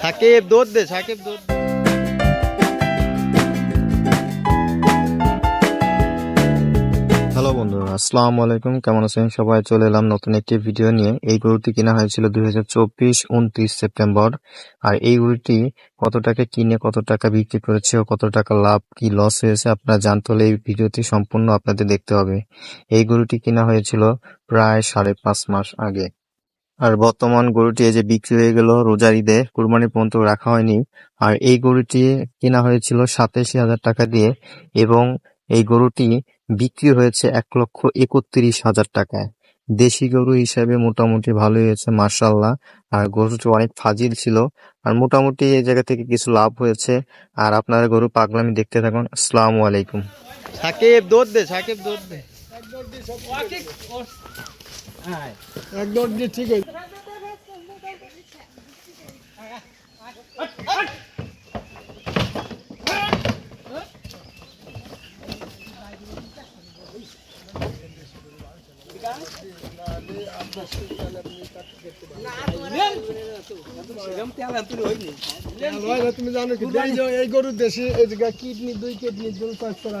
সাকিব দে, Shakib. Hello বন্ধুরা, আসসালামু আলাইকুম। কেমন আছেন? সবাই চলে এলাম নতুন একটি ভিডিও নিয়ে। এই গরুটি কেনা হয়েছিল দুই হাজার চব্বিশ, উনত্রিশ সেপ্টেম্বর। আর এই গরুটি কত টাকা কিনে, কত টাকা বিক্রি করেছে ও কত টাকা লাভ, কি লস হয়েছে, আপনারা জানতে হলে এই ভিডিওটি সম্পূর্ণ আপনাদের দেখতে হবে। এই গরুটি কেনা হয়েছিল প্রায় সাড়ে পাঁচ মাস আগে। আর বর্তমান গরুটি এই যে বিক্রি হয়ে গেল রোজার ঈদে কুরবানি পর্যন্ত রাখা হয়নি। আর এই গরুটি কেনা হয়েছিল সাতাশি হাজার টাকা দিয়ে এবং এই গরুটি বিক্রি হয়েছে এক লক্ষ একত্রিশ হাজার টাকায়। দেশি গরু হিসাবে মোটামুটি ভালোই হয়েছে মার্শাল্লাহ আর গরুটি অনেক ফাজিল ছিল। আর মোটামুটি এই জায়গা থেকে কিছু লাভ হয়েছে। আর আপনারা গরু পাগলামি দেখতে থাকুন। আসসালামু আলাইকুম। সাকিব দৌড় দে সাকিব দৌড় দে। এক দৌড় দিয়ে ঠিক ভাই, তুমি জানো কি এই যে গরুর দেশে এই জায়গা কিডনি দুই কিডনি জল চাষ করা